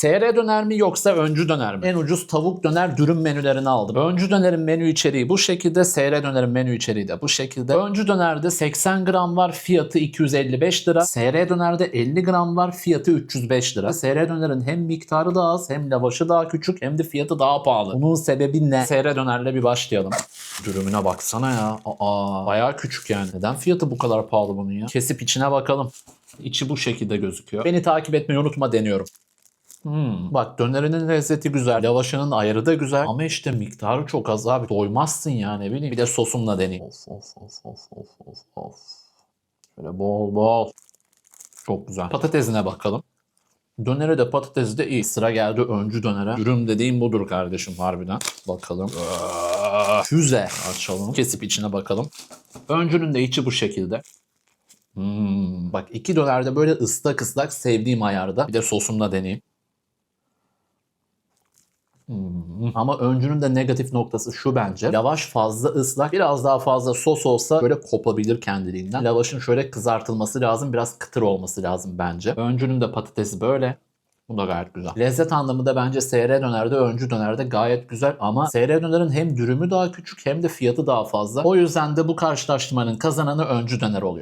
SR döner mi yoksa öncü döner mi? En ucuz tavuk döner dürüm menülerini aldım. Öncü dönerin menü içeriği bu şekilde, SR dönerin menü içeriği de bu şekilde. Öncü dönerde 80 gram var, fiyatı 255 lira. SR dönerde 50 gram var, fiyatı 305 lira. SR dönerin hem miktarı daha az, hem lavaşı daha küçük, hem de fiyatı daha pahalı. Bunun sebebi ne? SR dönerle bir başlayalım. Dürümüne baksana ya. Aa, bayağı küçük yani. Neden fiyatı bu kadar pahalı bunun ya? Kesip içine bakalım. İçi bu şekilde gözüküyor. Beni takip etmeyi unutma deniyorum. Hmm. Bak dönerinin lezzeti güzel. Lavaşının ayarı da güzel. Ama işte miktarı çok az abi. Doymazsın yani bileyim. Bir de sosumla deneyeyim. Of of of of of of of. Şöyle bol bol. Çok güzel. Patatesine bakalım. Dönere de patatesi de iyi. Sıra geldi öncü dönere. Dürüm dediğim budur kardeşim harbiden. Bakalım. Aa, Füze açalım. Kesip içine bakalım. Öncünün de içi bu şekilde. Hmm, bak iki dönerde böyle ıslak ıslak sevdiğim ayarda. Bir de sosumla deneyeyim. Hmm. Ama öncünün de negatif noktası şu bence. Lavaş fazla ıslak. Biraz daha fazla sos olsa böyle kopabilir kendiliğinden. Lavaşın şöyle kızartılması lazım. Biraz kıtır olması lazım bence. Öncünün de patatesi böyle. Bu da gayet güzel. Lezzet anlamında bence SR dönerde, öncü dönerde gayet güzel ama SR dönerin hem dürümü daha küçük hem de fiyatı daha fazla. O yüzden de bu karşılaştırmanın kazananı öncü döner oluyor.